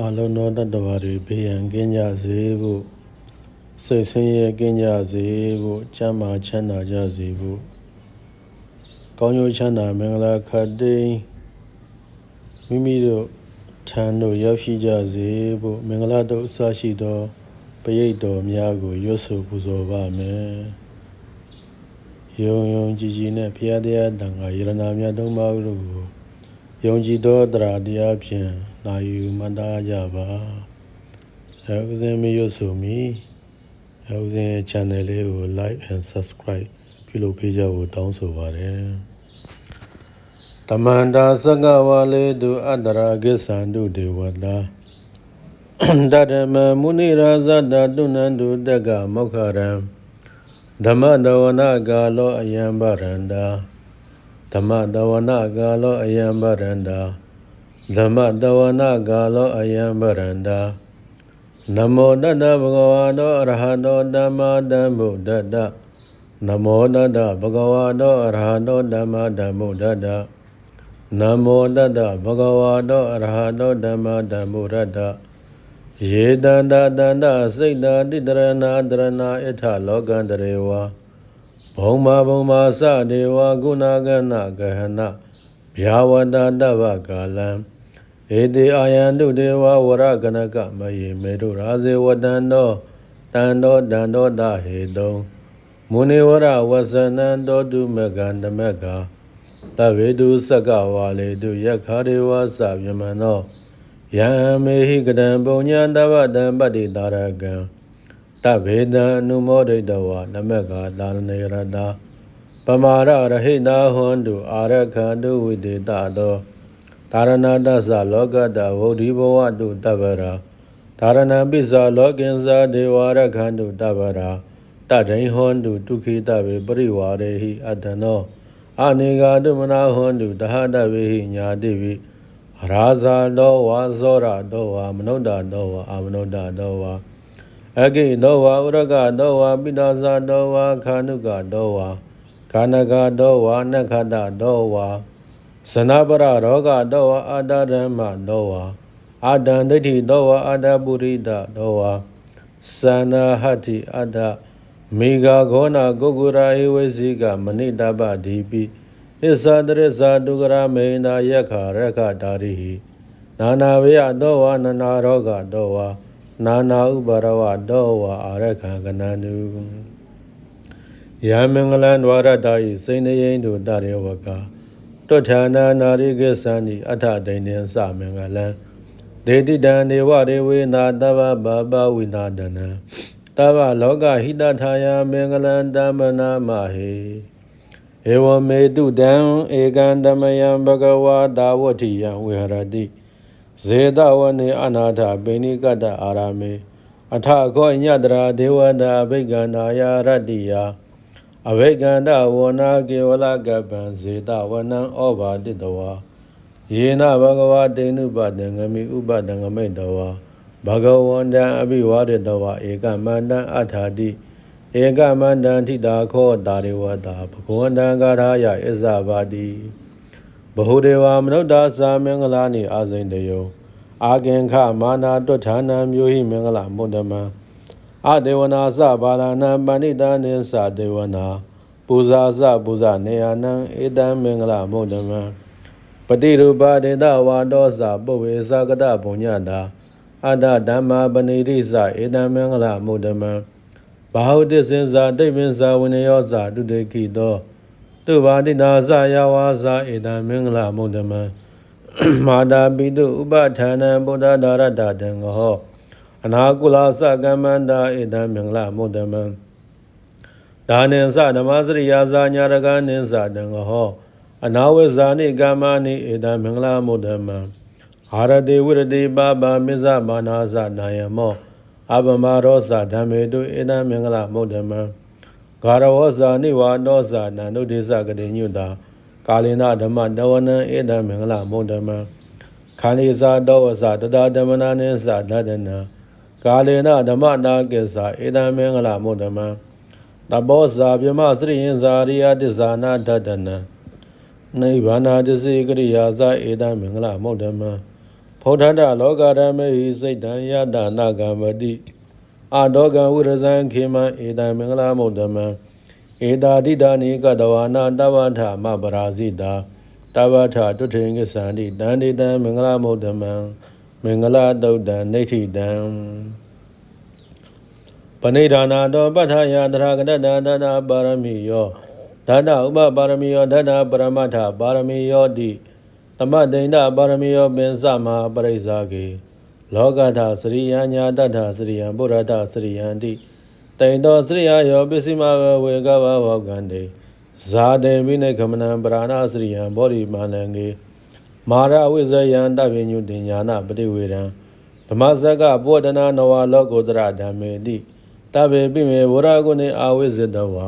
အလုံးသောတတ္တဝါတွေဘေးရန်ကင်းကြစေဖို့စိတ်ဆင်းရဲကင်းကြစေဖို့ကျမ်းမာချမ်းသာကြစေဖို့ကောင်းကျိုးချမ်းသာမင်္ဂလာခတ်တိန်မိမိတို့ထံတို့ရောက်ရှိကြစေဖို့မင်္ဂလာတို့အစရှိသောပရိတ်တော်များကိုရွတ်ဆိုပူဇော်ပါမယ်ယုံယုံကြည်ကြည်နဲ့ဖရာတရားတန်ခါယရနာမြတ်သုံးပါးတို့ကိုယုံကြည်သောတရားတရားဖြင့် နာယူမန္တာကြပါအဲဥစဉ်မရွတ်ဆိုမီအဲဥစဉ် channel လေးကို like and subscribe ပြုလုပ်ပေးကြဖို့တောင်းဆိုပါတယ်တမန္တာစကဝါလေတုအတ္တရာကိသန္တုဒေဝတာတတမမုနိရာဇတတုနန္တုတက္ကမောက္ခရံဓမ္မတဝနာကာလောအယံဗရန္တာဓမ္မတဝနာကာလောအယံဗရန္တာ ဓမ္မတဝနာကာလောအယံဗရန္တာနမောတတဗုဒ္ဓဝါတောအရဟတောဓမ္မတမ္ဗုဒ္ဓတနမောတတဗုဒ္ဓဝါတောအရဟတောဓမ္မတမ္ဗုဒ္ဓတနမောတတဗုဒ္ဓဝါတောအရဟတောဓမ္မတမ္ဗုဒ္ဓတယေတန္တတန္တစိတ်တာတိတရဏတရဏအထလောကန္တရေဝါဘုံမာဘုံမာစဒေဝကုဏကနဂဟနဗျာဝတတဗ္ဗကာလံ ဧတိအာယံတုဒေဝဝရကနကမယေမေတုရာဇေဝတံတောတံတောတံတောတဟေတုံမုနိဝရဝဆနံတောတုမကံတမကတဗေတုစကဝါလေတုယက္ခရေဝသဗြမနောယံမေဟိကတံပုံညာတဗ္ဗတံပတ္တိတာရကံတဗေတံအနုမောဒိတဝနမကတာရဏေရတပမာရရဟိတာဟွန်တုအာရခန္တုဝိတေတသော ဒါရဏတသလောကတဝုဒ္ဓိဘဝတုတဗ္ဗရာဒါရဏပိစ္ဆာလောကင်္စာဒေဝရခန္တုတဗ္ဗရာတဒိဟွန်တုဒုခိတဝေပရိဝါရေဟိအတ္တနောအနေဂာတုမနာဟွန်တုတဟတဝေဟိညာတိဝိရာဇာတောဝါဇောရတောဝါမနုဿတောဝါအာမနုဿတောဝါအဂိတောဝါဥရကတောဝါပိတာဇာတောဝါခာနုကတောဝါခာနကတောဝါနခတတောဝါ ဇနပရရောဂတောဝါအာတရမတောဝါအာတံဒိဋ္ဌိတောဝါအာတပုရိဒတောဝါသနာဟတ္တိအတ္တမေဃဂောနာကုကုရာဧဝေစီကမဏိတပဒီပိဣသတရဇာတုကရမေနာယက္ခရခတာရိဟိနာနာဝေယတောဝါနနာရောဂတောဝါနာနာဥပါရဝတောဝါအာရခံကနန္တုယမင်္ဂလံဒွါရတာဤစိနေယိန်တုတရေဝက တွဋ္ဌာနာနာရိကေသန္တိအထဒိန်နေသမင်္ဂလံဒေတိတံနေဝရေဝေနာတဗ္ဗဘာဘဝိနာဒနံတဗ္ဗလောကဟိတထာယမင်္ဂလံတမ္မနာမဟေဧဝမေတုတံဧကံတမယံဘဂဝါတာဝတိယံဝေဟရတိဇေတဝနေအနာထပိဏိကတအာရမေအထခောညတရာဒေဝတာအဘိကန္နာယရတ္တိယ အဘိကန္တဝနာကေဝလကပံဇေတဝနံဩဘာတိတဝါယေနဘဂဝါတေနုပတံငမိဥပတံငမိတဝါဘဂဝန္တံအဘိဝါရတဝါဧကမန္တံအထာတိဧကမန္တံထိတာခောတာရေဝတာဘဂဝန္တံဂါထာယဣဇဘာတိဘဟုဒေဝမနုဿာသာမင်္ဂလာနိအာဇိန်တယောအာကင်ခမာနာတွဋ္ဌာနံမျိုးဟိမင်္ဂလမုဒ္ဓမံ အဒေဝနာသဘာလနံပဏိတနိသဒေဝနာပူဇာသပူဇာနေယနံဧတံမင်္ဂလမုဒ္ဓမံပတိရူပဒေတဝါတောသပုဝေသကတပုညတာအတ္တဓမ္မာပဏိရိသဧတံမင်္ဂလမုဒ္ဓမံဘာဟုတစ္ဆင်္ဇာတိပ္ပင်္ဇာဝိနယောဇာတုတေကိတောတုဘာတိနာဇယဝါဇာဧတံမင်္ဂလမုဒ္ဓမံမာတာပိတုဥပဌာနံဗုဒ္ဓဒါရတတံဟော အနာကုလသကမ္မန္တာဧတံမင်္ဂလမုဒ္ဓမံဒါနင်္စဓမ္မစရိယာဇာညာရကနင်္စတံဟောအနာဝေဇာနိကာမနိဧတံမင်္ဂလမုဒ္ဓမံအာရတိဝရတိပါပါမစ္ဆမာနာဇနာယမောအဘမရောဇဓမ္မေတုဧတံမင်္ဂလမုဒ္ဓမံဂါရဝဇာနိဝါနောဇာနန္ဒုဒေသကတိညုတာကာလိနာဓမ္မတဝနံဧတံမင်္ဂလမုဒ္ဓမံခန္ဒီဇာတောဝဇာတတဓမ္မနာနိသဒတနံ ကာလေနဓမ္မနာကိစ္ဆာဧတံမင်္ဂလမုဒ္ဓမံတဘောဇာပြမစရိယင်ဇာရိယတစ္ဆာနာဒတနံနိဗ္ဗာနာတစေကရိယာဇာဧတံမင်္ဂလမုဒ္ဓမံပဖောဓာတလောကဓမ္မေဟိစိတ်တံယတနာကံပတိအာဒောကံဝိရဇံခေမံဧတံမင်္ဂလာမုဒ္ဓမံဧတာတိတာနိကတဝါနာတဝထမပရာဇိတာတဝထတုထေင္ကသန္တိတန္တိတံမင်္ဂလာမုဒ္ဓမံ မင်္ဂလာတုတ်တံနေဋ္ဌိတံပဏိဒါနာတောပဋ္ဌာယတရာကတတတတပါရမီယောဓာတဥပပါရမီယောဓာတပရမတ္ထပါရမီယောတိသမတိန္ဒပါရမီယောပင်စမပရိစ္ဆာကေလောကထစရိယညာတထစရိယံဘုရထစရိယံတိတိန်တောစရိယယောပစ္စည်းမဝဝေကဝဝကံတေဇာတေမိနေကမနံပရာဏစရိယံဘောဓိမာနံကေ မာရဝိဇယံတပညုတင်ညာနာပတိဝေရံဓမ္မစကပောဒနာနဝလောကုတရဓမ္မေတိတဗေပိမေဝရဂုဏေအာဝိဇတဝါ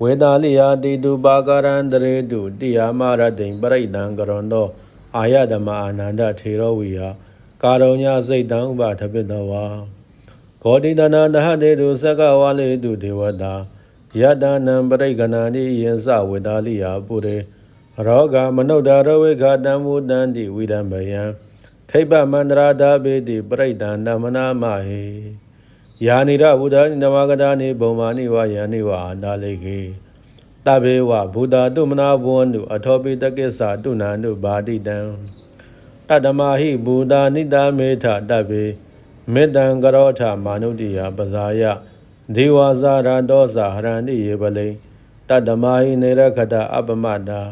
ဝေတာလိယာတိတုပါကရံတရေတုတိယာမရတိံပရိဒံကရွန်သောအာယဓမ္မအာနန္ဒထေရဝိယကာရုညစိတ်တံဥပထပိတဝါဂောတိတနာနဟတေတုသက္ကဝါလေတုဒေဝတာယတနံပရိကဏာတိယင်္စဝေတာလိယာပုရေ ရောဂမနုဿရဝေခတံမူတံတိဝိရမယံခိပမန္တရာဒါဘေတိပရိဒံနမနာမဟေယာနိရဘုဒ္ဓနိနမဂဒာနိဘုံမာနိဝယန္နိဝအာနာလေကေတဘေဝဘုဒ္ဓတုမနာဘဝန္တုအထောပိတကိစ္ဆာတုနာနုဘာတိတံတတမဟိဘုဒ္ဓနိတမေထတဘေမေတ္တံကရောထမာနုတ္တိယပဇာယဒေဝဇာရတောဇာဟရဏိယေပလိတတမဟိနေရခတအပမတာ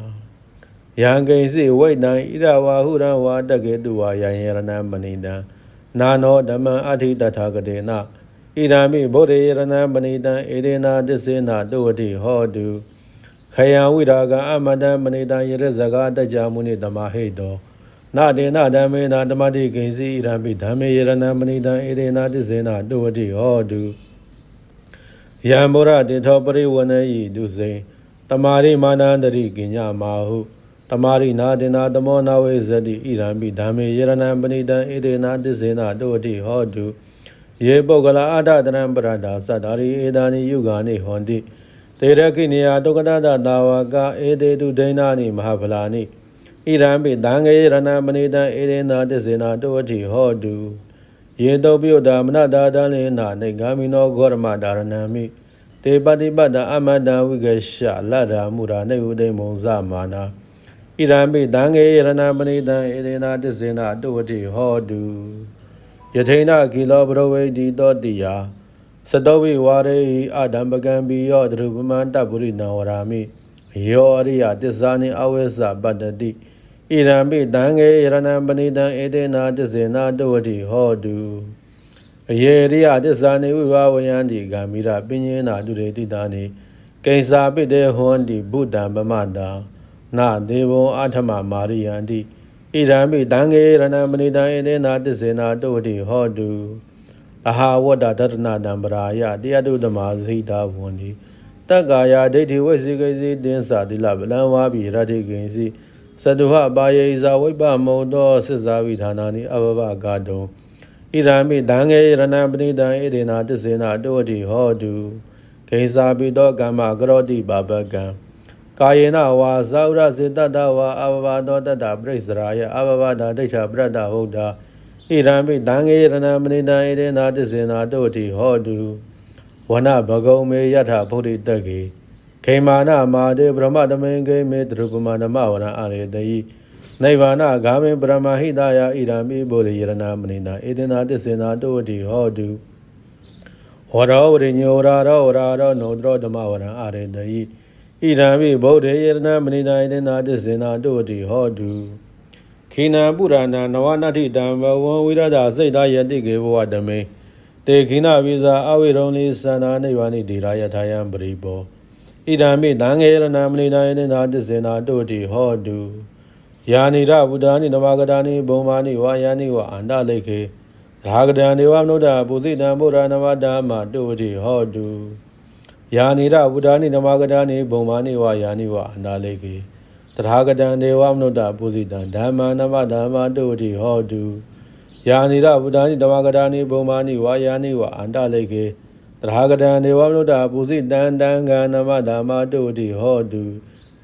ယံကိဉ္စီဝိတံဣရဝါဟုရံဝါတကေတုဝါယံယရဏမဏိတံနာနောဓမ္မအဋ္ဌိတထာဂတေနဣဒာမိဗုဒ္ဓယရဏပဏိတံဧဒေနာတစ္ဆေနာတုဝတိဟောတုခယံဝိရာဂအမတံပဏိတံယရဇဂတကြမုနိတမဟိတောနာတေနဓမ္မေနာဓမ္မတိကိဉ္စီဣဒာမိဓမ္မေယရဏပဏိတံဧဒေနာတစ္ဆေနာတုဝတိဟောတုယံဘောရတေထောပရိဝဏယိဒုစိံတမာရိမာနန္တရိကိညမာဟု တမာရိနာတေနာတမောနာဝေဇတိဣရံမိဓမ္မေယရဏပဏိတံဧဒေနာတစ္ဆေနာတုဝတိဟောတုယေပုဂ္ဂလာအာဒတရံပရဒာသတ္တာရိဧဒာနိယုဂာနိဟောတိတေရကိနိယဒုက္ကတတသာဝကဧတေတုဒိဏာနိမဟာဗလာနိဣရံပိတံငေရဏမနိတံဧရေနာတစ္ဆေနာတောတိဟောတုယေတောပိယတာမနတာတလေနာနေဂာမိနောဂောရမဒါရဏံမိတေပတိပတ္တအမတံဝိကရှလတ္တာမူရာနေဥဒိမုံဇမာနာ ဣရံပိတံငေရဏမနိတံဧရေနာတစ္ဆေနာတောတိဟောတုယထိန်နာကီလောဘရဝေဒီတောတိယသတောဝိဝါရေအာဒံပကံပိယောတရုပမန္တပုရိနဝရာမိယောအရိယတစ္ဆာနိအဝေသပတ္တတိဣရံပိတံငေရဏံပဏိတံဧတေနာတစ္ဆေနာတဝတိဟောတုအယေရိယတစ္ဆာနိဝိဝဝယန္တိဂာမိရပညေနာတုရေတိတာနိကိဉ္စာပိတေဟွန်တိဘုဒ္ဓံပမတာ နာဒေဝံအာထမမာရိယန္တိဣရံမိတံငေရဏမဏိတံဧတေနာတစ္ဆေနာတုဝတိဟောတုအဟာဝတ္တတတနာတံပရာယတရားတုဓမ္မာဇိတာဝန္တိတက္ကာယဒိဋ္ဌိဝိစီကိစီတင်းစာတိလဗလံဝါပိရတိကိဉ္စီသတုဟပါယေဇာဝိပမုံတောစစ်ဇာဝိဌာနာနိအဘဘဂါတုံဣရံမိတံငေရဏပဏိတံဧတေနာတစ္ဆေနာတုဝတိဟောတုဂိဉ္စာပိတောကမ္မကရောတိပါပကံ ကာယေနဝါဇာဥရစေတတဝါအဘဘတောတတပရိစ္ဆရာယအဘဘတာဒိဋ္ဌပရတ္တဟုတ်တာဣရံပိတံငေရဏမဏိတံဣရေနာတစ္ဆေနာတုတိဟောတုဝနဘဂုံမေယထဗုဒ္ဓတကေခေမာနမာတေဗြဟ္မတမင်ကေမေတရုပမနမဝရအရေတယိနိဗ္ဗာနဂါမေပရမဟိတယဣရံပိဘုရိယရဏမဏိနာဣတေနာတစ္ဆေနာတုတိဟောတုဝရောဝရိညောရာရောရာရောနောဒရောဓမ္မဝရအရေတယိ ဣရံပိဗုဒ္ဓေယရဏမဏိတာယတနာတစ္ဆေနာတုတိဟောတုခိနာပုရဏနဝနတ္ထိတံဘဝံဝိရဒစိတ်သာယတိကေဘဝဓမေတေခိနာဝိဇာအဝိရုံလိသန္နာနိဗ္ဗာနိဒေရာယထာယံပရိဘောဣဒံမိတံငေရဏမဏိတာယတနာတစ္ဆေနာတုတိဟောတုယာနိရဗုဒ္ဓာနိနမဂဒာနိဘုံမာနိဝါယာနိဝအန္တလိခေရာဂဒံဒေဝမနုဒ္ဒပုစိတံဘုရားနမဓမ္မတုတိဟောတု ယာနိရဝုဒ္ဓာနိဓမ္မကတာနိဘုံမာနိဝယာနိဝအနာလေကေတထာဂတံဒေဝမနုဿပုစိတံဓမ္မာနမဓမ္မာတုတိဟောတုယာနိရဝုဒ္ဓာနိဓမ္မကတာနိဘုံမာနိဝယာနိဝအန္တလေကေတထာဂတံဒေဝမနုဿပုစိတံတံကံနမဓမ္မာတုတိဟောတု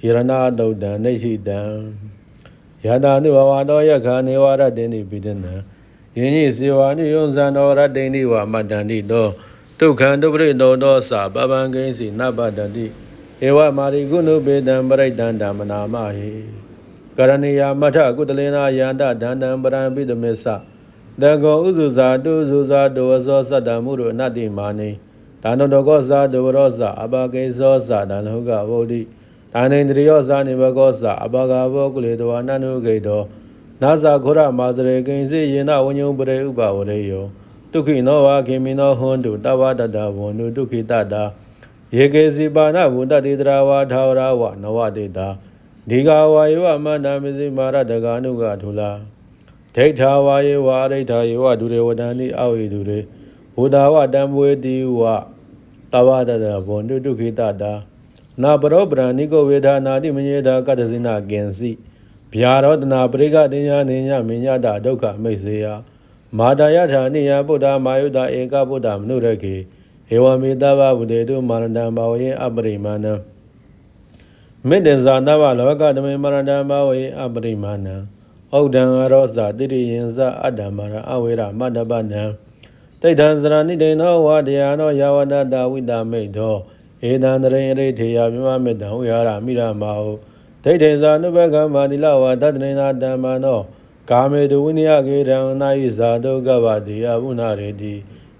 ယရဏတုတ်တံနေရှိတံယတာနုဘဝတောယခာနေဝရတ္တိနိပိဒနံယင်းဤစေဝနိယုံဇံတော်ရတ္တိနိဝမတ္တန္တိတော ဒုက္ခံဒုပရိတောသောသပပံကိဉ္စီနပတ္တတိဧဝမာရိကုဏုပေတံပရိတံဓမ္မနာမဟိကရဏီယာမထကုတလေနာယန္တဒန္တံပရံပိတမေသတကောဥစုဇာတုစုဇာတောဝဇောသတ္တမှုတို့အနတ္တိမာနိဒါနတောကောဇာဒဝရောဇာအဘဂေဇောဇာဒံလောကဝုဒ္ဓိဒါနိန္ဒရိယောဇာနိဘကောဇာအဘဂဘောကုလေတဝနန္နုဂေတောနာဇာခောရမာဇရေကိဉ္စီယေနဝညုံပရေဥပဝရေယော ဒုက္ခိနောဝါခေမိနောဟွန်တုတဝတတဝန္တုဒုက္ခိတတာယေကေစီပါဏဝန္တတိတရာဝါထာဝရဝနဝတေတာဒီဃဝါယောအမန္တမစီမာရတကာနုကထူလာဒိဋ္ဌာဝါယေဝအရိဋ္ဌာယေဝဒုရေဝဒန္တိအောဝေဒုရေဘုဒ္ဓဝတံဘွေတိဝတဝတတဝန္တုဒုက္ခိတတာနာပရောပရဏိကိုဝေဒနာတိမညေတာကတ္တဇိနာကင်စီဗျာရောတနာပရိကတင်ညာနေညမညတာဒုက္ခမိတ်စေယ မာတာယထာနိယဗုဒ္ဓမာယုတာဧကဗုဒ္ဓမနုရကေဧဝမေတဗဗုတေတုမာရဏံဘာဝယေအပရိမာဏံမေတ္တဇာနဗလောကဓမေမာရဏံဘာဝယေအပရိမာဏံဩဒံရောဇာတိရိယင်ဇအတ္တမရအဝေရမတ္တပနံတိဋ္ဌံစရဏိတေနောဝါတယာနောယဝနတဝိတမိတ်သောဧတံတရိရိထေယမြမမေတ္တံဝိဟာရမိရမဟုဒိဋ္ဌိဇာနုဘကမာတိလဝါတတနေနာတမ္မနော ကာမေတုဝိနယကေရံနာယိဇာတုကဗတိအဘုနာရေတိ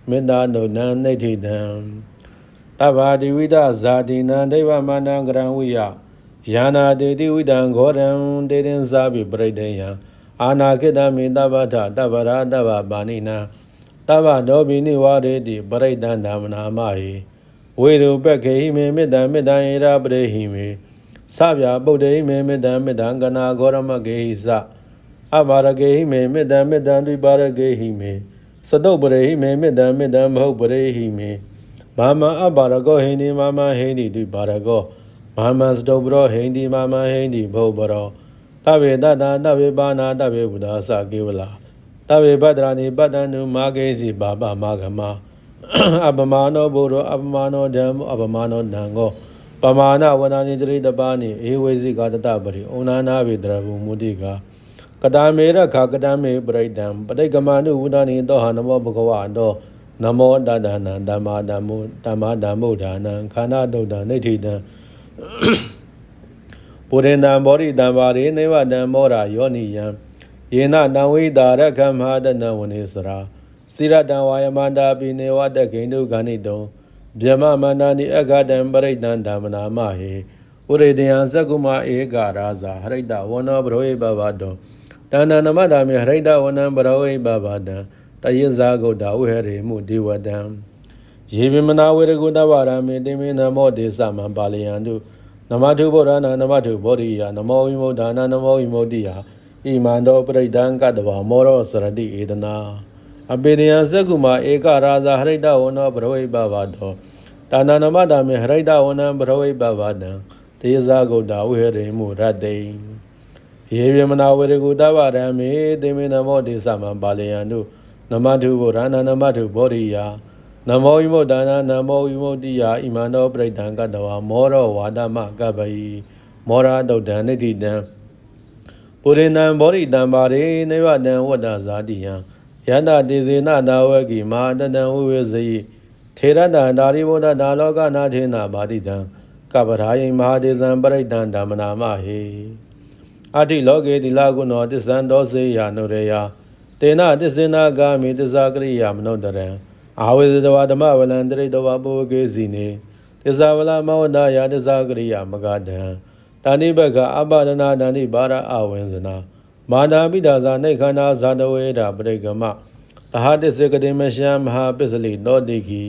မေတ္တာနုနံနိဋ္ဌိတံတဗ္ဗာတိဝိဒဇာတိနံဒိဗမန္တံကရံဝိယယာနာတေတိဝိတံဂောရံတေတင်ဇာပိပရိဒေယံအာနာကိတမေတဗ္ဗထတဗ္ဗရာတဗ္ဗပါဏိနံတဗ္ဗနောဘိနိဝရေတိပရိဒံဓမ္မနာမဟိဝေရုပက္ခေဟိမေမေတ္တံမေတ္တံဧရာပရိဟိမေသဗျာပုဒ္ဒေဟိမေမေတ္တံမေတ္တံကနာဂောရမကေဟိသ အဘာရကေဟိမေမေတ္တံမေတ္တံဒိပါရကေဟိမေစတုပရိဟိမေမေတ္တံမေတ္တံမဟုတ်ပရိဟိမေမာမအဘာရကောဟိန္ဒီမာမဟိန္ဒီဒိပါရကောမာမစတုပရောဟိန္ဒီမာမဟိန္ဒီဘုဘရောတဗေတတတဗေပါဏာတဗေဘုဒ္ဓသကေဝလာတဗေပတ္တရာနိပတ္တန္တုမာဂေစီဘာပမာဂမအပမာနောဘုရောအပမာနောဓမ္မအပမာနောနံကောပမာဏဝနာနိတရိတပါနိဧဝေစီကာတတပရိဩနာနာဝေတရဘုမုတိကာ ကတမေရခကတမေပရိဒံပဋိကမနုဝုဒာနိတောဟာနမောဘဂဝါတောနမောတတနံဓမ္မာဓမ္မောဓမ္မာဓမ္မုဒါနံခန္ဓာတုတ်တံနိဋ္ဌိတံပုရိန္တံဘောရိတံပါရိနေဝတံမောရာယောနိယံယေနတံဝိတာရခမဟာတနဝနေစရာစိရတံဝါယမန္တာပိနေဝတကိန္တုဂဏိတောဗျမမန္တာနိအဂတံပရိဒံဓမ္မနာမဟေဥရေတယံသက္ကုမဧကရာဇာဟရိတဝနောဘရောဧဘဘတော တဏ္ဏနမတာမေဟရိတဝနံဘရောဧဘဘတံတယဇာဂုတ်တာဝဟရေမှုဒေဝတံယေဗိမနာဝေရကုတဝရမေတိမေနမောဒေသမံပါလယံတုနမထုဗောဓနာနမထုဗောဓိယနမောဝိမုဒ္ဒနာနမောဝိမုဒ္တိယဣမန္တောပရိဒံကတဝမောရောစရတိဧဒနာအပေတယံသက္ကုမဧကရာဇာဟရိတဝနောဘရောဧဘဘတောတာဏနမတာမေဟရိတဝနံဘရဝိပဗဒံတေဇာဂုတ်တာဝိဟရိမှုရတ္တိယေပြမနာဝေရကုတဗရံမေတေမေနမောတေသမံပါလယံတုနမတုဘောရဏနမတုဘောရိယာနမောဝိမုဒ္ဒနာနမောဝိမုဒ္တိယဣမန္တောပရိဒံကတဝမောရောဝါဒမကပယိမောရတုတ်တံနိတိတံပုရိနံဘောရိတံပါရေနေဝတံဝတ္တဇာတိယံယန္တာတေဇေနနာဝကိမဟာတတံဝိဝေဇယိထေရတံဒါရိဘုဒ္ဓဒါလောကနာထေနာဘာတိတံကပ္ပရာယိမဟာဒေဇံပရိဒံဓမ္မနာမဟေ အတိလောကေတိလာကုဏောတစ္ဆံဒောစေယနုရေယတေနတစ္ဆေနာဂာမိတစ္ဆာကရိယာမနုတရံအာဝေဇတဝဓမ္မဝလံတရိတဝပုဝကေစီနေတစ္ဆာဝလမောဒယာတစ္ဆာကရိယာမဂဒံတာနိဘကအပဒနာတန္တိဘာရအဝင်းစနာမာတာပိဒါဇာနေခန္ဓာဇာတဝေဒပရိကမသဟတစ္စေကတိမရှံမဟာပစ္စလိတောတိခိ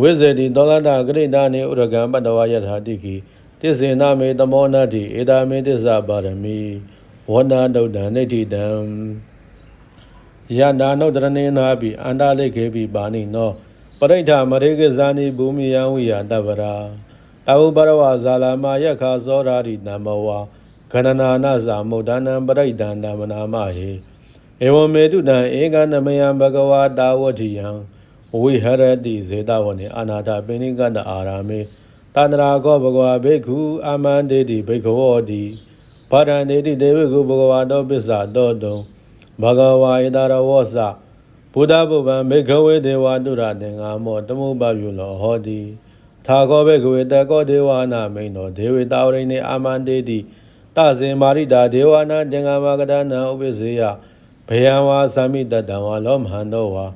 ဝိဇေတိသောလတဂရိတာနေဥရကံပတ္တဝယထာတိခိ တစ္စေနမေသမောနတိဧတာမေတစ္ဆပါရမီဝန္နာတုတ်တံနိဋ္ဌိတံယန္တာနုတရဏေနာပိအန္တလိခေပိပါဏိနောပရိဋ္ဌမရေကဇာနိဘူမိယံဝိယတဗရာတဝဘရဝဇာလမယခာဇောရာရိနမောဝါခန္နာနာဇာမုဒ္ဒနံပရိဋ္ဌံဓမ္မနာမဟေဧဝမေတုတံဧကနမယံဘဂဝါတာဝတိယံဝိဟရတိဇေတဝနေအနာထပိဏိကတအာရာမေ တန္တရာကောဘဂဝါဘိက္ခုအာမန္တေတိဘိက္ခဝောတိဝဘာဒံဒေတိဒေဝိကုဘဂဝါတောပစ္စာတောတုံဘဂဝါဧတရဝောစဘုဒ္ဓဘုဗံမေခဝေဒေဝတုရတေငါမောတမှုပပြုလောဟောတိသာကောဘေကဝေတကောဒေဝနာမိန်တော်ဒေဝေတာဝရိနေအာမန္တေတိတဇင်မာရိတာဒေဝနာတင်္ဂမကဒနာဥပ္ပစေယဘေယံဝါသမိတတံဝါလောမဟန္တောဝါ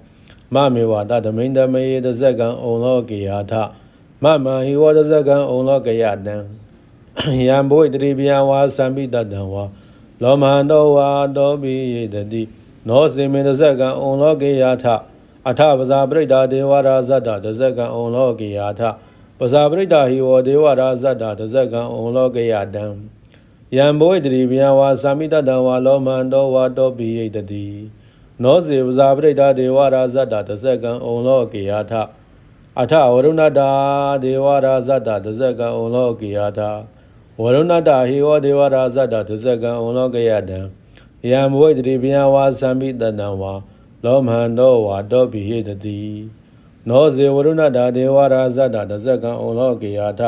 မမေဝတတမိန်တမေယတဇက်ကံဩလောကေယထ မမဟိဝတဇက်ကံဩလောကယတံယံဘုဒ္ဓရိဗျာဝါသံပိတတံဝါလောမန္တောဝါတောပိယေတတိနောစေမေတဇက်ကံဩလောကေယထအထပဇာပရိဒာဒေဝရာဇတ္တတဇက်ကံဩလောကေယထပဇာပရိဒာဟိဝဒေဝရာဇတ္တတဇက်ကံဩလောကေယတံယံဘုဒ္ဓရိဗျာဝါသံပိတတံဝါလောမန္တောဝါတောပိယေတတိနောစေပဇာပရိဒာဒေဝရာဇတ္တတဇက်ကံဩလောကေယထ အထဝရုဏတာဒေဝရာဇတ္တတဇက်ကံဩလောကေယထဝရုဏတဟိဝဒေဝရာဇတသဇကံဩလောကယတံယံဘဝိတတိပယဝါသံမိတတံဝါလောမဟန္တောဝါတောပိဟိတတိနောဇေဝရုဏတဒေဝရာဇတသဇကံဩလောကေယထ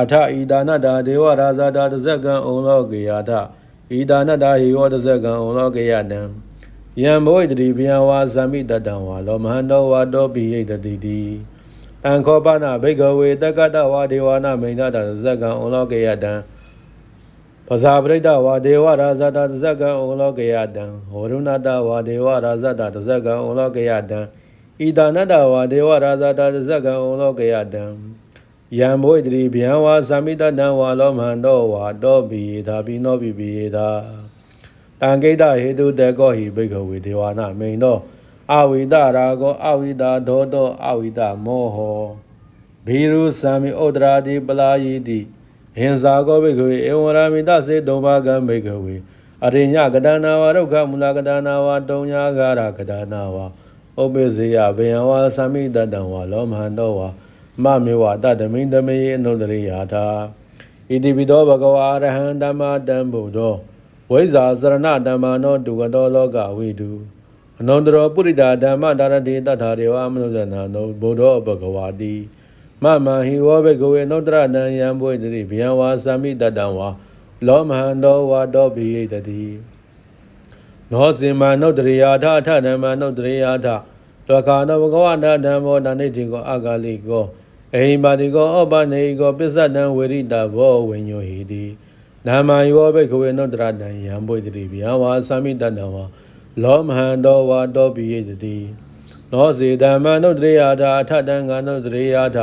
အထဣဒာနတဒေဝရာဇတသဇကံဩလောကေယထဣဒာနတဟိဝသဇကံဩလောကေယတံ ယံဘဝိတတိပယဝါသံမိတတံဝါလောမဟန္တောဝါတောပိဟိတတိတိတံခောပနာဘိကဝေတက္ကတဝါဒေဝနာမိန်ဒတဇကံဩလောကေယတံပဇာပရိဒဝါဒေဝရာဇတဇကံဩလောကေယတံဝရုဏတဝါဒေဝရာဇတဇကံဩလောကေယတံဣဒာနတဝါဒေဝရာဇတဇကံဩလောကေယတံယံဘဝိတရိဗျံဝါသမိတတံဝါလောမန္တောဝါတောပိယေသာပိနောပိပိယေသာ တံကိတဟေတုတကောဟိဘိကဝေဒေဝနာမိန်တောအဝိဒရာကောအဝိဒဒောတောအဝိဒမောဟောဘီရုသံမိဩဒရာတိပလာယိတိဟင်္ဇာကောဘိကဝေဧဝရာမိတစေတုံဘာကံဘိကဝေအရိညကဒနာဝရုက္ခမူလကဒနာဝတုံညာဂရကဒနာဝဥပ္ပဇေယဘေယဝသမိတတံဝလောမဟန္တောဝမမေဝတတမိန်တမေအနုတရိယာသာဣတိပိသောဘဂဝါအရဟံဓမ္မတံဘုဒ္ဓ ဝိဇာစရဏဓမ္မနောဒုက္ကတောလောကဝိတုအနန္တရောပုရိဒါဓမ္မဒါရတိတထာရေဝမနုဇနာနောဘုဒ္ဓဘဂဝါတိမမဟိဝဘေကဝေနုတ္တရတံယံဘွေတိဗျံဝါသမိတတံဝါလောမဟန္တောဝါတောပိယိတတိနောစေမနုတ္တရိယာထအထဓမ္မနုတ္တရိယာထလောကနောဘဂဝနာဓမ္မောတဏိတိကောအာဂါလိကောအိဟိပါတိကောဩပနေကောပစ္စတံဝေရိတဘောဝိညောဟိတိ ဓမ္မယောဘေကဝေနုတ္တရတံယံဘွေတိဗျံဝါသမိတတံဝါလောမဟန္တောဝါတောပိယေတိနောစေဓမ္မနုတ္တရိယာထအထတံငါနုတ္တရိယာထ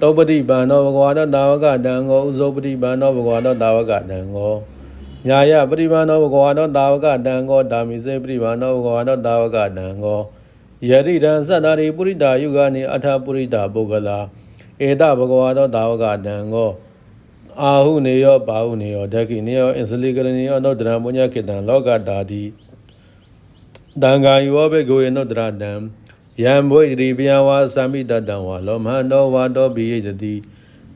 တောပတိပန္နောဘဂဝါတောတာဝကတံကိုဥဇောပတိပန္နောဘဂဝါတောတာဝကတံကိုညာယပရိပန္နောဘဂဝါတောတာဝကတံကိုဓာမိစေပရိပန္နောဘဂဝါတောတာဝကတံကိုယတိတံသတ္တာရိပုရိတာယုဂာနိအထပုရိတာပုဂ္ဂလာဧတဘဂဝါတောတာဝကတံကို အာဟုနေယောပါဟုနေယောဒက္ခိနေယောအင်စလိကရဏေယောနောဒရံပုညခေတံလောကတာတိတံဃာယောဘေကိုယေနုတရတံယံဘွေတိပယဝါသမိတတံဝါလောမဟတောဝါတောပိယတတိ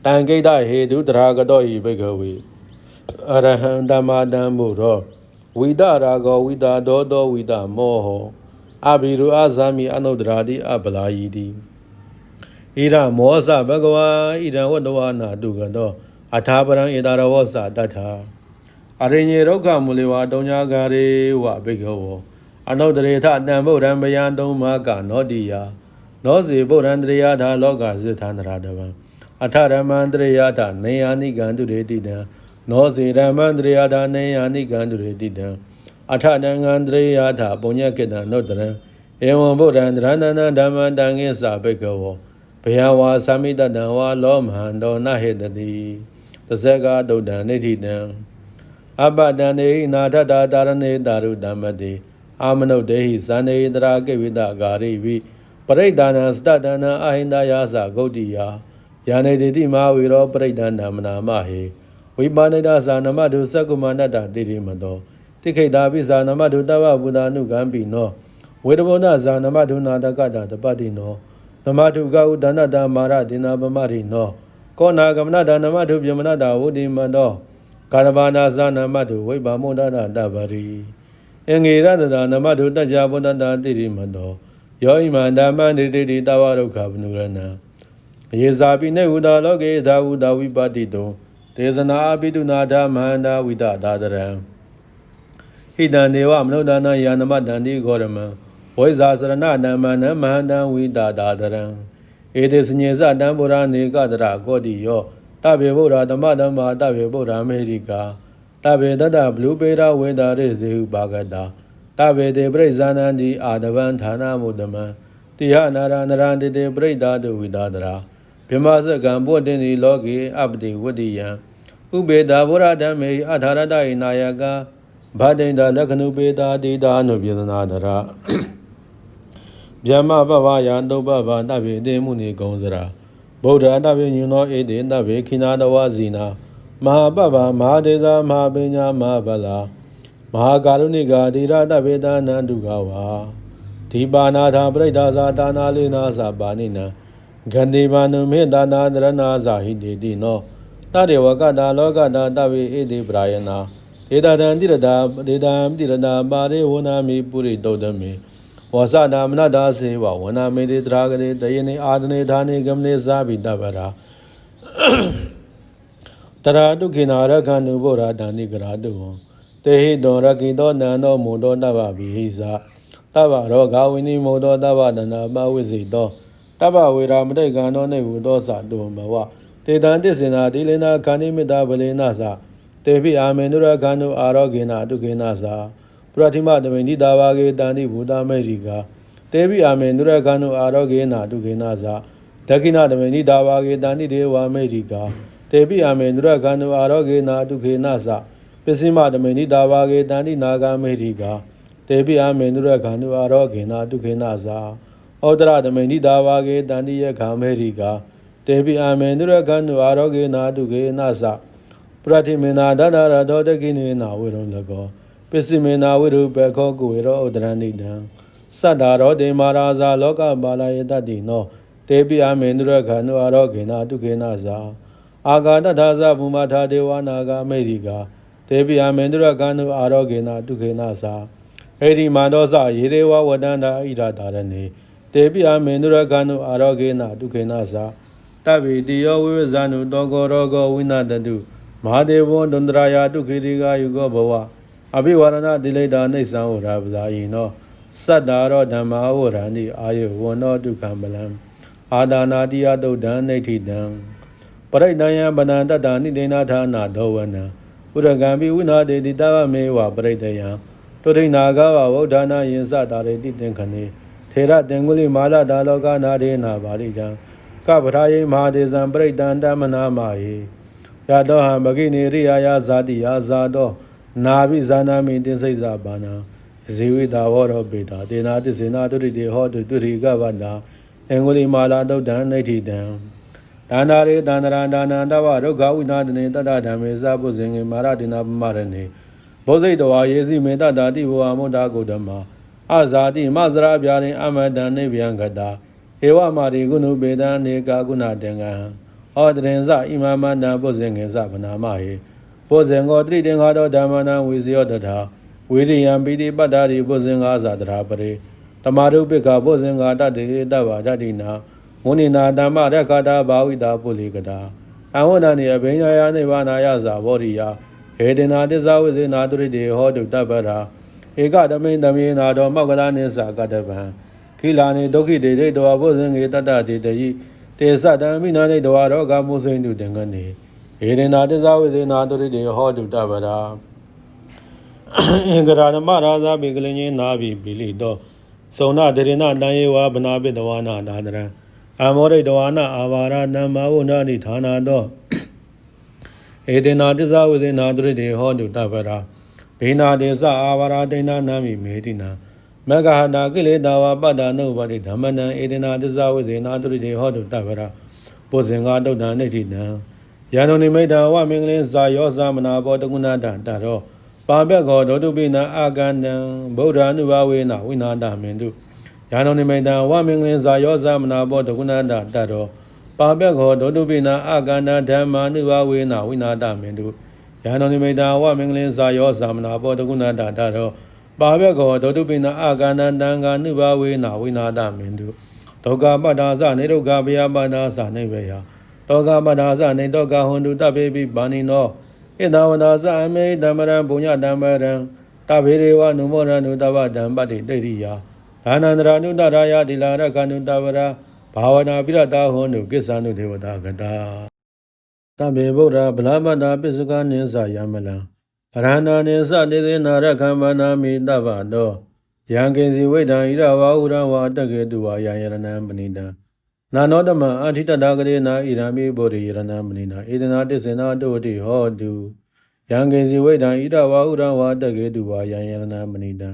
တံကိတဟေတုတရာကတောဤဘေကဝေအရဟံဓမ္မာတံဘုရောဝိဒရာဂောဝိဒဒောတောဝိဒမောဟောအဘိရုအဇာမိအနုဒရာတိအပလာယီတိဣရမောဇဘဂဝါဣရဝတ္တဝနာတုကတော အထာပရံဧတာရဝသတတ္ထာအရိညေဒုက္ခမူလေဝတုံညာဂရေဝဘေကဝောအနုတ္တရေထတံဗုဒ္ဓံဘယံတုံမကနောတိယနောစီဗုဒ္ဓံတရိယာထာလောကဇိသန္တရာတဗံအထရမံတရိယာထာနေယာနိကံတုရေတိတံနောစီရမံတရိယာထာနေယာနိကံတုရေတိတံအထတံငံတရိယာထာပုညကေတံနုတ္တရံဧဝံဗုဒ္ဓံတရဏနဓမ္မံတံငိသဘိကဝောဘယဝါသမိတတံဝါလောမဟန္တောနဟေတတိ သဇကဒုဒ္ဒံနိဋ္ဌိတံအပတံနေနာထတာတာရဏေတာရုဓမ္မတိအာမနုတ်တေဟိဇန္နေတရာကိဝိတဂါရိဝိပရိဒာနံစတတနာအဟိန္ဒယာသဂௌတိယယာနေတိတိမဝေရောပရိဒာနမနာမဟေဝိပါဏိတဇာနမတုသက္ကုမနတ္တတိရိမတောတိခိတာပိဇာနမတုတဝဗုဒ္ဓနုကံပိနောဝေဒဘောနဇာနမတုနာတကတတပတိနောနမတုကဥဒနတမာရဒေနာပမရိနော ကောနာကမနတနမတုပြမနတဝုတိမတောကာရဘာနာဇာနမတုဝိပါမောဒနာတပရိအင်္ဂေရတတာနမတုတ္ကြဘုဒ္ဓတာတိရိမတောယောဣမန္တမန္တိတိတိတဝရုခဘနုရဏံယေဇာပိနေဥဒါလောကေသာဥဒါဝိပတိတောဒေသနာအပိတုနာဓမ္မန္တာဝိတသာတရံဟိတံဒေဝမနုဿာနယာနမတန္တိဂောရမံဝိဇာစရဏဓမ္မနမဟန္တံဝိတသာတရံ ဧတေစညေဇတံဗုရာနေကတရကောတိယောတဗေဗုရာဓမ္မဓမ္မာတဗေဗုရာမေရိကာတဗေတတဘလူပေရဝေတာရေဇေဟုပါကတာတဗေတေပရိဇာနန္တိအာတဗံဌာနမုဒ္ဓမံတိဟနာရနရန္တိတေပရိဒာတုဝိတာတရာဗြဟ္မစကံဘုဒ္ဓင်ဒီလောကေအပတိဝတ္တိယံဥပေတာဗုရာဓမ္မေအထာရတယနာယကဗဒိန္ဒလက္ခဏုပေတာတိတာနုပြေသနာတရာ ဗျမ္မပပယံတုပ္ပဗာတဗေတေမှုနေကုံစရာဗုဒ္ဓတဗေညုနောဧတေတဗေခိနာတဝဇီနာမဟာပပ္ပမဟာဒေသမဟာပညာမဟာဗလာမဟာကာရုဏိကာတိရတဗေတနန္တုကဝါဒီပါနာထာပရိဒါဇာတာနာလေနာသာပါဏိနံဂန္ဒီဘာနုမေတ္တာနာတရဏာဇာဟိတေတိနောတတေဝကတာလောကတာတဗေဧတိပရာယနာဒေတာတံတိရတာဒေတာံတိရတာပါရိဝနာမိပုရိတုတ်တမေ ဝါစနာမနတာစေဝဝနာမေတိတရာဂရေတယနေအာဒနေဓာနေဂမနေဇာဘိတဗရာတရာဒုက္ခိနာရခန္တုဘောရာဒာနိကရာတုဝံတေဟိတောရကိတောနန္တောမုတောတဗ္ဗဗိဟိဇာတဗ္ဗရောဂဝိနိမောတောတဗ္ဗဒနာပဝိစိတောတဗ္ဗဝေရာမတိတ်ကံသောနေဟုသောစာတုံဘဝတေတံတစ္ဆေနာတိလေနာခန္တိမေတ္တာဗလေနာသာတေပိအာမေနုရခန္တုအာရောဂေနာတုကေနာသာ ပရတိမတမိန်တိတာဝါကေတန္တိဘူတာမေရိကာတေပိအာမေနုရခန္တုအာရောဂေနာတုကေနာသာဒက္ခိဏတမိန်တိတာဝါကေတန္တိဒေဝမေရိကာတေပိအာမေနုရခန္တုအာရောဂေနာတုကေနာသာပစ္စည်းမတမိန်တိတာဝါကေတန္တိနာဂာမေရိကာတေပိအာမေနုရခန္တုအာရောဂေနာတုကေနာသာဩဒရတမိန်တိတာဝါကေတန္တိယခာမေရိကာတေပိအာမေနုရခန္တုအာရောဂေနာတုကေနာသာပရတိမေနာဒဒရတောတကိနေနာဝေရုံလကော ပစ္စည်းမေနာဝိရုပခောကိုဝေရောဥဒရဏိတံသတ္တာရောတေမာရာဇာလောကပါလာယတတိနောတေပိအမေနုရခန္ဓာရောဂေနာတုခေနာဇာအာဂါတထာဇဘူမထာဒေဝနာဂအမေရိကာတေပိအမေနုရခန္ဓာအာရောဂေနာတုခေနာဇာအေဒီမန္တောဇယေရေဝဝဒန္တာဣရတာရဏေတေပိအမေနုရခန္ဓာအာရောဂေနာတုခေနာဇာတဗ္ဗေတိယောဝိဝဇာနုတောကောရောဂောဝိနတတုမဟာဒေဝံဒန္တရာယတုခေရိကာယုကောဘဝ အဘိဝရဏတိလိတာနေသံဝရပဇာယိနောစတ္တာရောဓမ္မာဝရဏိအာယဝနောဒုက္ခမလံအာဒါနာတိယတုတ်တံနေဋ္ဌိတံပရိဒံယဗနန္တတနိဒေနာဌာနာဒောဝနံဥရကံပိဝိနာတေတိတဝမေဝပရိဒယံတုဒိနာဂဝဝုဒ္ဓနာယင်စတာရေတိတင်ခနေထေရတင်ကုလိမာလဒါလောကနာဒေနာပါဠိတံကပထာယိမဟာဒေဇံပရိဒံတမနာမာယေယတောဟံမဂိနေရိယာယဇာတိယာဇာတော နာဘိဇာနာမိတင်စိတ်စာပါဏာဇေဝိတာဟောရောပေတာတေနာတစ္ဆေနာတုရိတေဟောတုတုရိကဗန္တာအင်္ဂုလိမာလာတုတ်တံနေဋ္ဌိတံဒါနာရေတန္တရာဒါနန္တဝဒုက္ခဝိနာတနေတတ္တဓမ္မေဇပုဇင်ငေမာရတိနာပမရဏေဘောဇိတဝါယေစီမေတ္တာတိဘောအမုဒ္ဒဂုတမအဇာတိမဇရာပြာရင်အမတန်နေဗျံကတာဧဝမာရိကုဏုပေတံနေကာကုဏတေငံဩတရင်ဇဣမမန္တပုဇင်ငေဇဗနာမဟေ ဘောဇင်ကိုတိတင်္ဃာတော်ဓမ္မနာဝေဇယောတထာဝေရိယံပိတိပတ္တာရိဘောဇင်္ဃာသာတရာပရိတမာရုပိကဘောဇင်္ဃာတတေတဗ္ဗာတတိနာမုနိနာဓမ္မရက္ခတာဘာဝိတာပုလိကတာအဝဏနိအဘိညာယနိဗ္ဗာနာယဇာဘောရိယဟေတနာတစ္ဆဝိဇေနာတုရိတေဟောတုတပ္ပရာဧကတမိန်တမေနာတော်မောက္ကလနိသကတဗံခိလာနိဒုက္ခိတေတေတောဘောဇင်္ဂေတတ္တတေတယိတေသတံမိနာနိတဝါရောဂမုစိန်တုတင်ကနေ ဧရဏတစ္ဆဝိဇေနာတုရိတေဟောတုတပ္ပရာအင်္ဂရာဓမ္မရာဇာပိကလင်းချင်းနာဘိပိလိတောသုံနာတရဏတန်ယေဝဗနာပိတဝါနာဒါဒရံအမောရိတဝါနာအာဘာရနမ္မဝနာနိဌာနာတောဧတေနာတစ္ဆဝိဇေနာတုရိတေဟောတုတပ္ပရာဘေနာတေသအာဘာရတေနာနာမိမေတိနာမဂဟတာကိလေသာဝပတ္တနုပါတိဓမ္မနံဧတေနာတစ္ဆဝိဇေနာတုရိတေဟောတုတပ္ပရာပုဇင်္ဂတုတ်တံနိဋ္ဌိနံ ယန္တုနိမိတ်တဝမင်္ဂလင်းဇာယောဇာမနာဘောတကုဏတတရောပါပက်ကောဒေါတုပိနာအာကန္တံဗုဒ္ဓ ानु ဘဝေနဝိနာတမင်တုယာနောနိမိတံဝမင်္ဂလင်ဇာယောဇမနာဘောတကုဏတတတောပါပက်ကောဒေါတုပိနာအာကန္တဓမ္မာနုဘဝေနဝိနာတမင်တုယာနောနိမိတံဝမင်္ဂလင်ဇာယောဇမနာဘောတကုဏတတတောပါပက်ကောဒေါတုပိနာအာကန္တတံဃာနုဘဝေနဝိနာတမင်တုဒုက္ခပတ္တာဇနေဒုက္ခဗျာပါဒာဇနေဝေယဒ တောကပဒါဇနေတောကဟွန်တုတပေပိပါဏိနောဣဒဝဒါဇအမေဓမ္မရံဘုညဓမ္မရံတဗေရေဝနုမောရနုတဗဓမ္ပတိတိရိယဒါနန္တရာနုတရာယတိလာရကနုတဝရဘာဝနာပိရတာဟွန်တုကိစ္ဆာနုဒေဝတာကတာတဗေဗုဒ္ဓဗလာမတာပစ္စုကနိသယမလံအရဟဏနိသနေသေနာရခံမနာမိတဗ္ဗတောယံကိစီဝိဒံဣရဝဥရဝတကေတုဝါယံယရဏံပဏိတံ နာနောတမအာထိတတကရေနာဣရမိဘောရိယရဏံပဏိနာဧဒနာတစ္ဆေနာတုတိဟောတုယံကိစီဝိဒံဣရဝဥရဝတကေတုဝါယံယရဏံပဏိတံ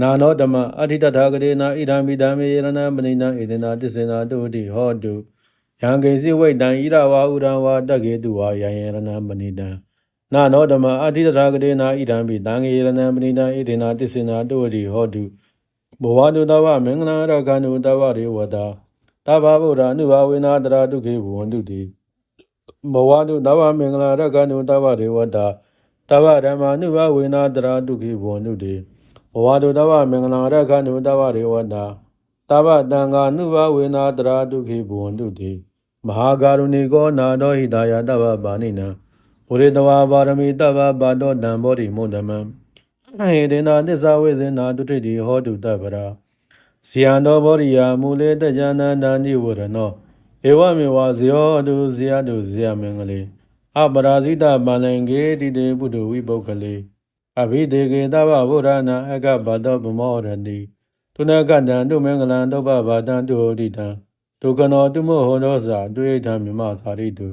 နာနောတမအာထိတတကရေနာဣရမိဓမ္မေယရဏံပဏိနံဧဒနာတစ္ဆေနာတုတိဟောတုယံကိစီဝိဒံဣရဝဥရဝတကေတုဝါယံယရဏံပဏိတံနာနောဓမ္မအာတိတရာဂတိနာဣဒံပိတံငေရဏံပဏိတံဣဒေနာတစ္ဆေနာတုဝတိဟောတုဘဝတုတဝမင်္ဂလာရကနုတဝရေဝတာ တဘာဗုဒ္ဓအနုဘာဝေနာတရာဒုခေဘဝန္တုတိဘဝတုတဝမင်္ဂလာရကနုတဝရေဝတာတဝဓမ္မာနုဘာဝေနာတရာဒုခေဘဝန္တုတိဘဝတုတဝမင်္ဂလာရကနုတဝရေဝတာတဗ္ဗတံဃာနုဘာဝေနာတရာဒုခေဘဝန္တုတိမဟာကာရုဏိကောနာတော်ဟိတာယတဗ္ဗပါဏိနံဘုရေတဝါပါရမီတဗ္ဗပါတောတံဘောဓိမုဒ္ဓမံဟေတေနာသစ္စာဝေဇေနာဒုတိတိဟောတုတဗ္ဗရာ ဇီယံတော်ဘောဓိယာမူလေတကြနန္တန်ဒီဝရနောဧဝမေဝဇယောတုဇယတုဇယမင်္ဂလေအပရာဇိတပန္လင်္ကေတိတေပုတ္တဝိပုဂ္ဂလေအဘိဒေကေတဗ္ဗဗုဒ္ဓနာအကဘတောဗမောရတိတုနကတံတုမင်္ဂလံတုပ္ပဘာတံတုဟောတိတံဒုက္ခနောတုမောဟောသောစာအတွေ့အထမြမသာရိတု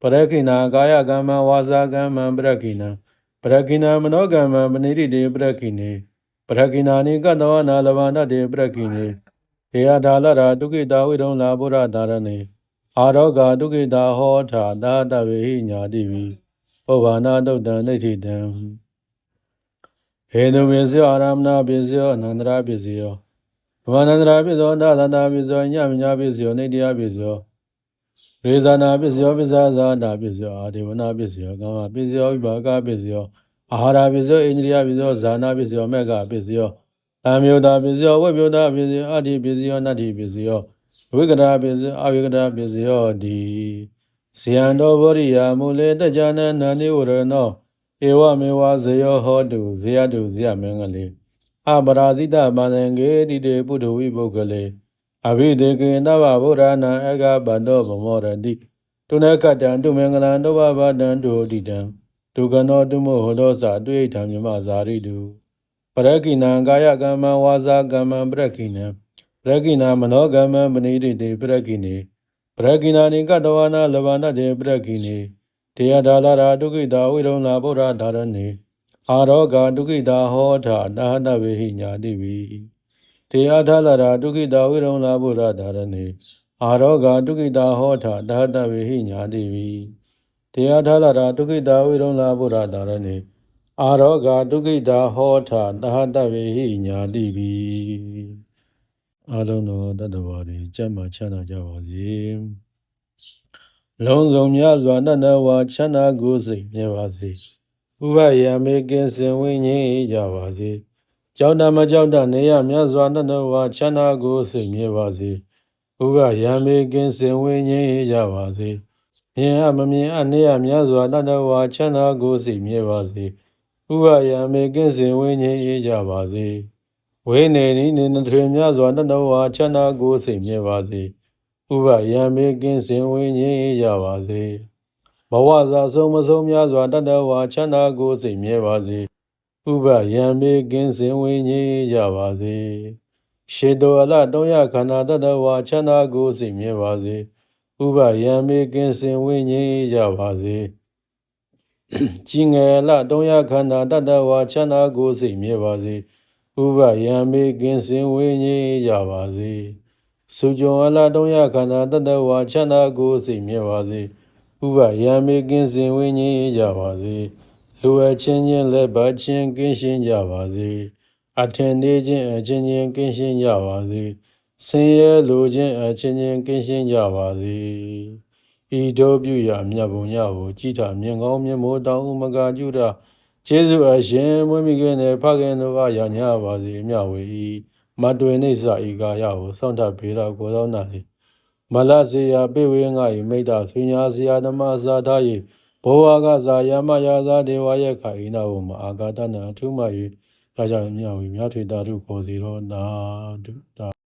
ပရခိနာကာယကမ္မဝါစာကမ္မပရခိနာပရခိနာမနောကမ္မပဏိတိတေပရခိနေ ပရခိနာနိကတဝနာလဗန္တတေပရခိနေဒေယဒါလရာဒုက္ခိတာဝိရုံလာဘုရဒါရနေအာရောဂဒုက္ခိတာဟောထာသာတဝေဟိညာတိဝိပုဗ္ဗာနာတုတ်တံဒိဋ္ဌိတံဟေတုမေဇောအာရမဏပိဇောအနန္တရာပိဇောဗမန္တရာပိဇောသာသတာပိဇောညမညာပိဇောနေတ္တယပိဇောရေဇာနာပစ္စယောပစ္စာဇာတာပစ္စယောအာဒေဝနာပစ္စယောကာမပစ္စယောဝိဘာကပစ္စယော အာဟာရပစ္စယောအိန္ဒြိယပစ္စယောဇာနာပစ္စယောမေဃပစ္စယောသံယုတာပစ္စယောဝိပယုတာပစ္စယောအာတိပစ္စယောနတ္တိပစ္စယောဝိကရာပစ္စယောအဝိကရာပစ္စယောဒီဇယံတော်ဘောရိယာမူလေတကြနနနိဝရနောဧဝမေဝဇယောဟောတုဇယတုဇယမင်္ဂလေအပရာဇိတပန္နံဂေတိတေပုထုဝိပုဂ္ဂလေအဘိဒေကေနဗဗုဒ္ဓနာအကဗန္တောဗမောရတိတုနကတံတုမင်္ဂလံတောဘဗတံတုဟိတံ ဒုက္ခနောတုမောဟောသောစာတွေ့ထံမြမဇာရိတုပရကိနံကာယကမ္မဝါစာကမ္မပရကိနံပရကိနာမနောကမ္မပဏိတိတေပရကိနေပရကိနာနိကတဝနာလဗန္တတေပရကိနေတေယဒါလာရာဒုက္ခိတာဝိရုံနာဗုဒ္ဓဒါရဏေအာရောဂဒုက္ခိတာဟောထာနာဟတဝေဟိညာတိဝိတေယထာလရာဒုက္ခိတာဝိရုံလာဗုဒ္ဓဒါရဏေအာရောဂဒုက္ခိတာဟောထာဒါဟတဝေဟိညာတိဝိ တေယထာလရာဒုက္ခိတာဝိရုံလာဗုဒ္ဓဒါရဏေအာရောဂဒုက္ခိတာဟောထာဒါဟတဝေဟိညာတိဝိအလုံးတော်တတ္တဝါတွေကြက်မှချမ်းသာကြပါစေလုံးစုံများစွာတဏ္ဍဝါချမ်းသာကိုယ်စိတ်မြဲပါစေဥပယံမေကင်းစင်ဝိညာဉ်ကြပါစေကြောက်တမကြောက်တနေရမြတ်စွာတတဝါချမ်းသာကိုစိတ်မြဲပါစေဥပယံမေကင်းစင်ဝိညာဉ်ကြပါစေ မြင်အမမြင်အနေရမြတ်စွာတတဝါချမ်းသာကိုစိတ်မြဲပါစေဥပယံမေကင်းစင်ဝိညာဉ်ကြပါစေဝိနေနိနေနထွေမြတ်စွာတတဝါချမ်းသာကိုစိတ်မြဲပါစေဥပယံမေကင်းစင်ဝိညာဉ်ကြပါစေဘဝစာဆုံးမဆုံးများစွာတတဝါချမ်းသာကိုစိတ်မြဲပါစေဥပယံမေကင်းစင်ဝိညာဉ်ကြပါစေရှေတောအလ300ခန္ဓာတတဝါချမ်းသာကိုစိတ်မြဲပါစေ ဥပယံမေကင်းစင်ဝိညာဉ်ကြပါစေကြီးငယ်လ300ခန္ဓာတတဝါချမ်းသာကိုစိတ်မြဲပါစေဥပယံမေကင်းစင်ဝိညာဉ်ကြပါစေစုကြုံအလ300ခန္ဓာတတဝါချမ်းသာကိုစိတ်မြဲပါစေဥပယံမေကင်းစင်ဝိညာဉ်ကြပါစေလူအချင်းချင်းလက်ပါချင်းကင်းရှင်းကြပါစေအထင်သေးခြင်းအချင်းချင်းကင်းရှင်းကြပါစေ ဆင်းရဲလိုခြင်းအချင်းချင်းကင်းရှင်းကြပါစေဤတို့ပြုရာမြတ်ဘုံညကိုကြည်တာမြင်ကောင်းမြင်မိုးတောင်းဥမကကျူတာကျေးဇူးအရှင်မွေးမိခင်နဲ့ဖခင်တို့ကရညာပါစေမြဝေဤမတွင်နေစာဤကာယကိုစောင့်တပေတော်ကိုသောနာလေမလစေယပေဝေငါဤမိတ္တဆွေညာစရာဓမ္မစာထားယေဘောဝါကဇာယမယာဇာဒေဝယခဣနာဝမအာဂတနအထုမယေရာဇာမြဝီမြထွေတာထုခေါ်စီရောနာတုတာ